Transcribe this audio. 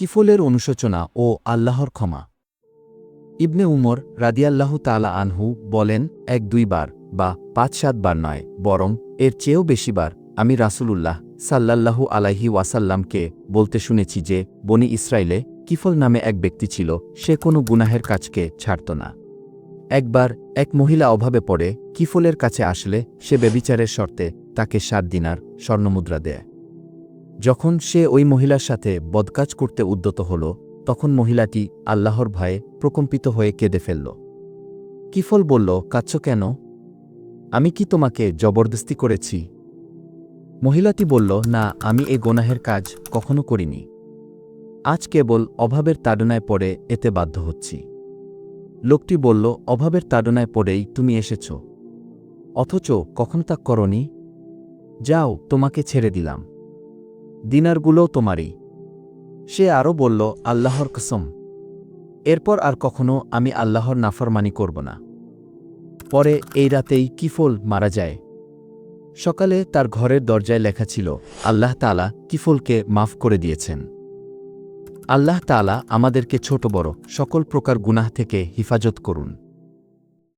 কিফলের অনুশোচনা ও আল্লাহর ক্ষমা। ইবনে উমর রাদিয়াল্লাহু তালা আনহু বলেন, এক দুইবার বা পাঁচ সাতবার নয়, বরং এর চেয়েও বেশিবার আমি রাসূলুল্লাহ সাল্লাল্লাহু আলাইহি ওয়াসাল্লামকে বলতে শুনেছি যে, বনি ইসরায়েলে কিফল নামে এক ব্যক্তি ছিল, সে কোনো গুনাহের কাজকে ছাড়ত না। একবার এক মহিলা অভাবে পড়ে, কিফলের কাছে আসলে সে বেবিচারের শর্তে তাকে সাত দিনার স্বর্ণমুদ্রা দেয়। যখন সে ওই মহিলার সাথে বদকাজ করতে উদ্যত হল, তখন মহিলাটি আল্লাহর ভয়ে প্রকম্পিত হয়ে কেঁদে ফেলল। কিফল বলল কাচ্ছ কেন? আমি কি তোমাকে জবরদস্তি করেছি? মহিলাটি বলল, না, আমি এ গোনাহের কাজ কখনো করিনি। আজ কেবল অভাবের তাড়নায় পড়ে এতে বাধ্য হচ্ছি। লোকটি বলল, অভাবের তাড়নায় পড়েই তুমি এসেছ। অথচ কখন তা করনি? যাও, তোমাকে ছেড়ে দিলাম। দিনারগুলোও তোমারই। সে আরও বলল, আল্লাহর কসম। এরপর আর কখনো আমি আল্লাহর নাফরমানি করব না। পরে এই রাতেই কিফল মারা যায়। সকালে তার ঘরের দরজায় লেখা ছিল, আল্লাহ তালা কিফলকে মাফ করে দিয়েছেন। আল্লাহ তালা আমাদেরকে ছোট বড় সকল প্রকার গুনাহ থেকে হিফাজত করুন।